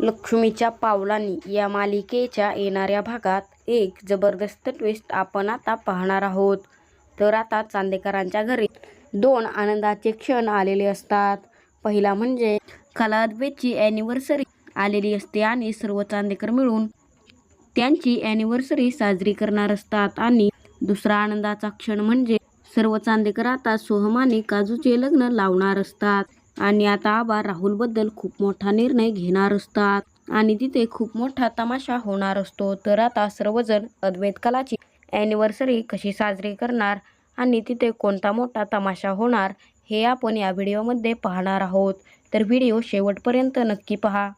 लक्ष्मीच्या पावलांनी या मालिकेच्या येणाऱ्या भागात एक जबरदस्त ट्विस्ट आपण आता पाहणार आहोत. तर आता चांदेकरांच्या घरी दोन आनंदाचे क्षण आलेले असतात. पहिला म्हणजे कला ॲनिव्हर्सरी आलेली असते आणि सर्व चांदेकर मिळून त्यांची ॲनिव्हर्सरी साजरी करणार असतात. आणि दुसरा आनंदाचा क्षण म्हणजे सर्व चांदेकर आता सोहम आणि काजूचे लग्न लावणार असतात. आणि आता आबा राहुलबद्दल खूप मोठा निर्णय घेणार असतात. आणि तिथे खूप मोठा तमाशा होणार असतो. तर आता सर्वजण अद्वैत कलाची ॲनिव्हर्सरी कशी साजरी करणार आणि तिथे कोणता मोठा तमाशा होणार हे आपण या व्हिडिओमध्ये पाहणार आहोत. तर व्हिडिओ शेवटपर्यंत नक्की पहा.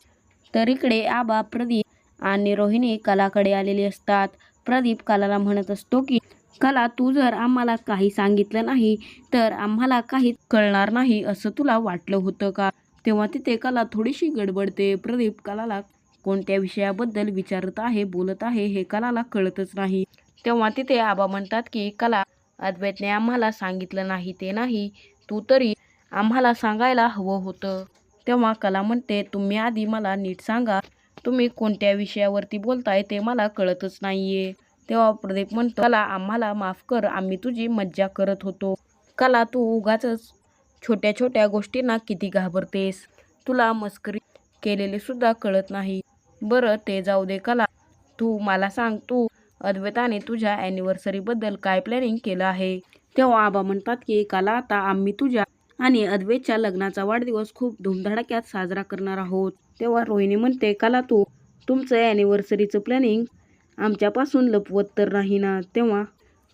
तर इकडे आबा प्रदीप आणि रोहिणी कलाकडे आलेली असतात. प्रदीप कलाला म्हणत असतो की कला तू जर आम्हाला काही सांगितलं नाही तर आम्हाला काही कळणार नाही असं तुला वाटलं होतं का? तेव्हा तिथे कला थोडीशी गडबडते. प्रदीप कलाला कोणत्या विषयाबद्दल विचारत आहे बोलत आहे हे कलाला कळतच नाही. तेव्हा तिथे आबा म्हणतात की कला अद्वैतने आम्हाला सांगितलं नाही ते नाही. तू तरी आम्हाला सांगायला हवं होतं. तेव्हा कला म्हणते तुम्ही आधी मला नीट सांगा. तुम्ही कोणत्या विषयावरती बोलताय ते मला कळतच नाहीये. तेव्हा प्रदीप म्हणतो कला आम्हाला माफ कर आम्ही तुझी मज्जा करत होतो. कला तू उगाच छोट्या छोट्या गोष्टींना किती घाबरतेस? तुला मस्करी केलेले सुद्धा कळत नाही. बरं ते जाऊ दे कला. तू मला सांग तू अद्वैताने तुझ्या ॲनिव्हर्सरीबद्दल काय प्लॅनिंग केलं आहे? तेव्हा आबा म्हणतात की कला आता आम्ही तुझ्या आणि अद्वैतच्या लग्नाचा वाढदिवस खूप धुमधडाक्यात साजरा करणार आहोत. तेव्हा रोहिणी म्हणते कला तू तुमचं ॲनिव्हर्सरीचं प्लॅनिंग आमच्यापासून लपवत तर नाही ना तेव्हा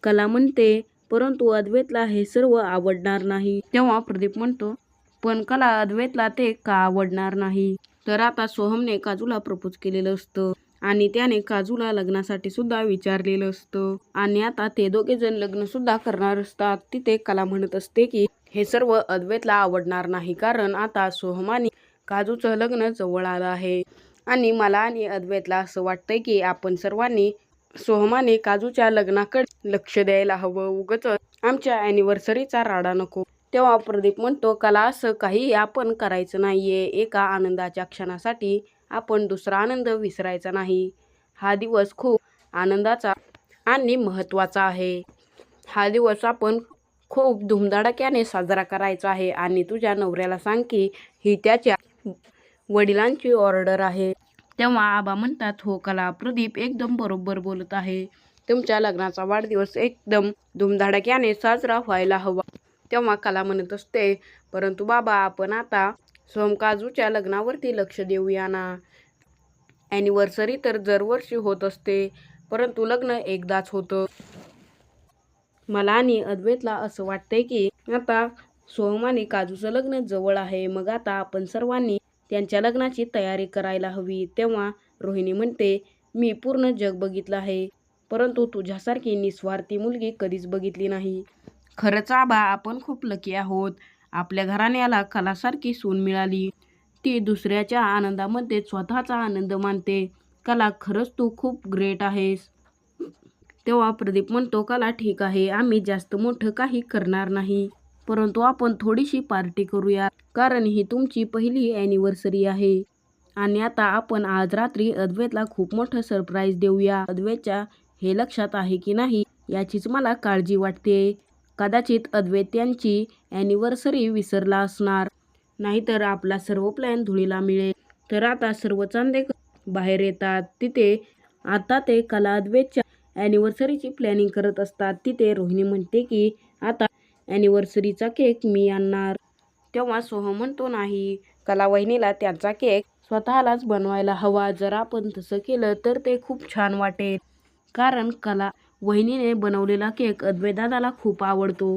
कला म्हणते परंतु अद्वैतला हे सर्व आवडणार नाही. तेव्हा प्रदीप म्हणतो पण कला अद्वैतला ते का आवडणार नाही? तर आता सोहमने काजूला प्रपोज केलेलं असतं आणि त्याने काजूला लग्नासाठी सुद्धा विचारलेलं असतं. आणि आता ते दोघे जण लग्न सुद्धा करणार असतात. तिथे कला म्हणत असते की हे सर्व अद्वैतला आवडणार नाही कारण आता सोहमाने काजूचं लग्न जवळ आलं आहे. आणि मला आणि अद्वैतला असं वाटतंय की आपण सर्वांनी सोहमाने काजूच्या लग्नाकडे लक्ष द्यायला हवं. उगच आमच्या ॲनिव्हर्सरीचा राडा नको. तेव्हा प्रदीप म्हणतो कला असं काही आपण करायचं नाहीये. एका आनंदाच्या क्षणासाठी आपण दुसरा आनंद विसरायचा नाही. हा दिवस खूप आनंदाचा आणि महत्त्वाचा आहे. हा दिवस आपण खूप धुमधडाक्याने साजरा करायचा आहे आणि तुझ्या नवऱ्याला सांग की ही त्याच्या वडिलांची ऑर्डर आहे. तेव्हा आबा म्हणतात हो कला प्रदीप एकदम बरोबर बोलत आहे. तुमच्या लग्नाचा वाढदिवस एकदम धुमधडाक्याने साजरा व्हायला हवा. तेव्हा कला म्हणत असते परंतु बाबा आपण आता सोमकाजूच्या लग्नावरती लक्ष देऊया ना. ॲनिव्हर्सरी तर दरवर्षी होत असते परंतु लग्न एकदाच होतं. मला आणि अद्वैतला असं वाटतंय की आता सोहम आणि काजूचं लग्न जवळ आहे. मग आता आपण सर्वांनी त्यांच्या लग्नाची तयारी करायला हवी तेव्हा रोहिणी म्हणते मी पूर्ण जग बघितलं आहे परंतु तुझ्यासारखी निस्वार्थी मुलगी कधीच बघितली नाही. खरंच आबा आपण खूप लकी आहोत. आपल्या घराण्याला कलासारखी सून मिळाली. ती दुसऱ्याच्या आनंदामध्ये स्वतःचा आनंद मानते. कला खरंच तू खूप ग्रेट आहेस. तेव्हा प्रदीप म्हणतो कला ठीक आहे. आम्ही जास्त मोठं काही करणार नाही. परंतु आपण थोडीशी पार्टी करूया कारण ही तुमची पहिली ॲनिव्हर्सरी आहे. आणि आता आपण आज रात्री अद्वैतला खूप मोठं सरप्राईज देऊया. अद्वैतच्या हे लक्षात आहे की नाही याचीच मला काळजी वाटते. कदाचित अद्वैत यांची ॲनिव्हर्सरी विसरला असणार. नाहीतर आपला सर्व प्लॅन धुळीला मिळेल. तर आता सर्व चांदे बाहेर येतात. तिथे आता ते कला अद्वैतच्या ॲनिव्हर्सरीची प्लॅनिंग करत असतात. तिथे रोहिणी म्हणते की आता ॲनिव्हर्सरीचा केक मी आणणार. तेव्हा सोहम म्हणतो नाही. कला वहिनीला त्यांचा केक स्वतःलाच बनवायला हवा. जर आपण तसं केलं तर ते खूप छान वाटेल. कारण कला वहिनीने बनवलेला केक अद्वैदादाला खूप आवडतो.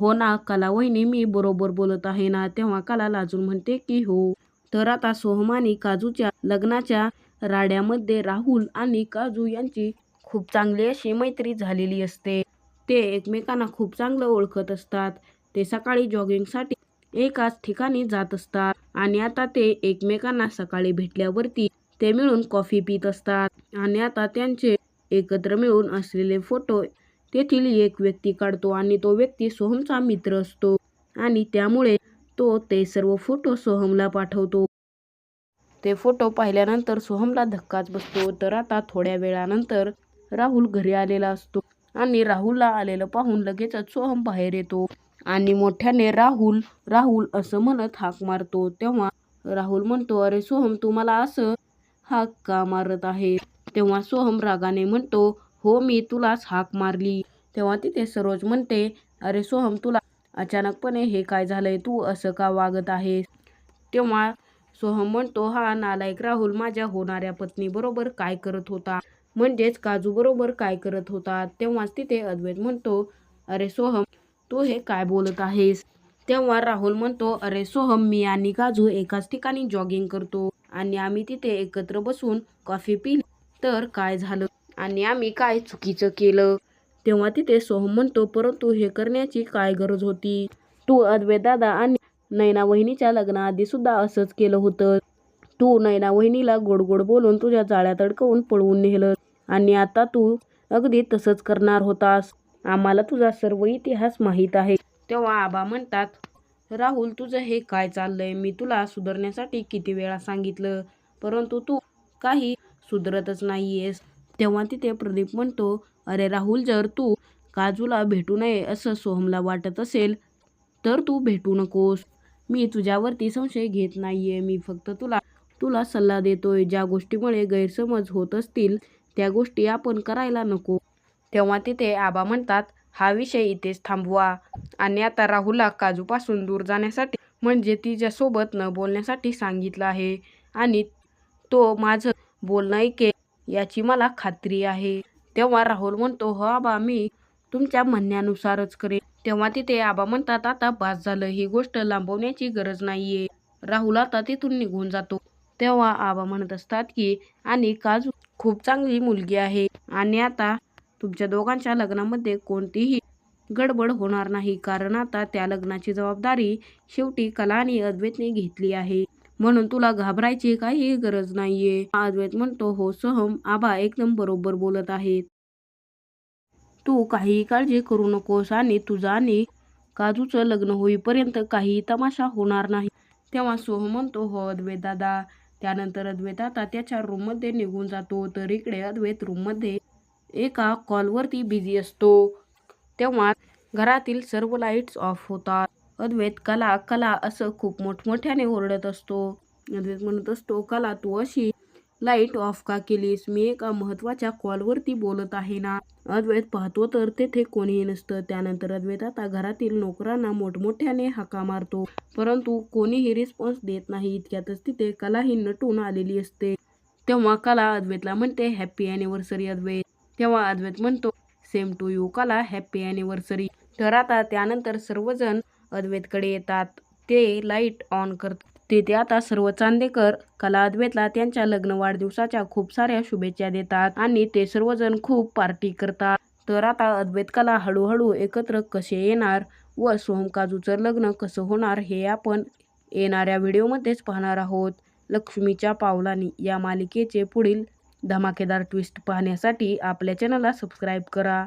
हो ना कला वहिनी मी बरोबर बोलत आहे ना? तेव्हा कला लाजून म्हणते की हो. तर आता सोहमानी काजूच्या लग्नाच्या राड्यामध्ये राहुल आणि काजू यांची खूप चांगली अशी मैत्री झालेली असते. ते एकमेकांना खूप चांगलं ओळखत असतात. ते सकाळी जॉगिंगसाठी एकाच ठिकाणी जात असतात आणि आता ते एकमेकांना सकाळी भेटल्यावरती ते मिळून कॉफी पित असतात. आणि आता त्यांचे एकत्र मिळून असलेले फोटो तेथील एक व्यक्ती काढतो आणि तो व्यक्ती सोहमचा मित्र असतो आणि त्यामुळे तो ते सर्व फोटो सोहमला पाठवतो. ते फोटो पाहिल्यानंतर सोहमला धक्काच बसतो. तर आता थोड्या वेळानंतर राहुल घरी आलेला असतो. आणि राहुलला आलेलं पाहून लगेचच सोहम बाहेर येतो. आणि मोठ्याने राहुल राहुल असं म्हणत हाक मारतो. तेव्हा राहुल म्हणतो अरे सोहम तू मला असं हाक का मारत आहे? तेव्हा सोहम रागाने म्हणतो हो मी तुलाच हाक मारली. तेव्हा तिथे सरोज म्हणते अरे सोहम तुला अचानकपणे हे काय झालंय? तू असं का वागत आहेस? तेव्हा सोहम म्हणतो हा नालायक राहुल माझ्या होणाऱ्या पत्नीबरोबर काय करत होता? म्हणजेच काजू बरोबर काय करत होता तेव्हाच तिथे अद्वैत म्हणतो अरे सोहम तू हे काय बोलत आहेस? तेव्हा राहुल म्हणतो अरे सोहम मी आणि काजू एकाच ठिकाणी जॉगिंग करतो आणि आम्ही तिथे एकत्र बसून कॉफी पिली. तर काय झालं? आणि आम्ही काय चुकीचं केलं? तेव्हा तिथे सोहम म्हणतो परंतु हे करण्याची काय गरज होती? तू अद्वैत दादा आणि नैना वहिनीच्या लग्नाआधी सुद्धा असंच केलं होतं. तू नैना वहिनीला गोड गोड बोलून तुझ्या जाळ्यात अडकवून पळवून नेलं आणि आता तू अगदी तसंच करणार होतास. आम्हाला तुझा सर्व इतिहास माहीत आहे. तेव्हा आबा म्हणतात राहुल तुझं हे काय चाललंय? मी तुला सुधारण्यासाठी किती वेळा सांगितलं. परंतु तू काही सुधरतच नाहीयेस. तेव्हा तिथे प्रदीप म्हणतो अरे राहुल जर तू काजूला भेटू नये असं सोहमला वाटत असेल तर तू भेटू नकोस. मी तुझ्यावरती संशय घेत नाहीये. मी फक्त तुला तुला सल्ला देतोय. ज्या गोष्टीमुळे गैरसमज होत असतील त्या गोष्टी आपण करायला नको. तेव्हा तिथे आबा म्हणतात हा विषय इथेच थांबवा. आणि आता राहुलला काजूपासून दूर जाण्यासाठी म्हणजे तिच्यासोबत न बोलण्यासाठी सांगितलं आहे. आणि तो माझं बोलणं ऐके याची मला खात्री आहे. तेव्हा राहुल म्हणतो हो आबा मी तुमच्या म्हणण्यानुसारच करेन. तेव्हा तिथे आबा म्हणतात आता बास झालं ही गोष्ट लांबवण्याची गरज नाहीये. राहुल आता तिथून निघून जातो. तेव्हा आबा म्हणत असतात की आणि काजू खूप चांगली मुलगी आहे. आणि आता तुमच्या दोघांच्या लग्नामध्ये कोणतीही गडबड होणार नाही. कारण आता त्या लग्नाची जबाबदारी शेवटी कला आणि अद्वैतने घेतली आहे. म्हणून तुला घाबरायची काही गरज नाहीये. अद्वैत म्हणतो हो सहम. आबा एकदम बरोबर बोलत आहेत. तू काही काळजी करू नकोस आणि तुझं आणि काजूचं लग्न होईपर्यंत काही तमाशा होणार नाही. तेव्हा सोहम म्हणतो हो अद्वैत दादा. त्यानंतर अद्वैत आता त्याच्या रूममध्ये निघून जातो तर इकडे अद्वैत रूममध्ये एका कॉलवरती बिझी असतो. तेव्हा घरातील सर्व लाईट्स ऑफ होतात. अद्वैत कला कला असं खूप मोठमोठ्याने ओरडत असतो. अद्वैत म्हणत असतो कला तू अशी लाइट ऑफ का केलीस? मी एका महत्त्वाच्या कॉलवरती बोलत आहे ना. अद्वैत पाहतो तर तेथे कोणीही नसतं. त्यानंतर अद्वैत आता घरातील नोकरांना मोठमोठ्याने हाका मारतो. परंतु कोणीही रिस्पॉन्स देत नाही. इतक्यातच तिथे कलाही नटून आलेली असते. तेव्हा कला अद्वैतला म्हणते हॅप्पी अॅनिव्हर्सरी अद्वैत. तेव्हा अद्वैत म्हणतो same to you Kala happy anniversary तर आता त्यानंतर सर्वजण अद्वैतकडे येतात. ते लाइट ऑन करतात तिथे आता सर्व चांदेकर कला अद्वेतला त्यांच्या लग्न वाढदिवसाच्या खूप साऱ्या शुभेच्छा देतात आणि ते सर्वजण खूप पार्टी करतात. तर आता अद्वैत कला हळूहळू एकत्र कसे येणार व सोहम काजूचं लग्न कसं होणार हे आपण येणाऱ्या व्हिडिओमध्येच पाहणार आहोत. लक्ष्मीच्या पावलांनी या मालिकेचे पुढील धमाकेदार ट्विस्ट पाहण्यासाठी आपल्या चॅनलला सबस्क्राईब करा.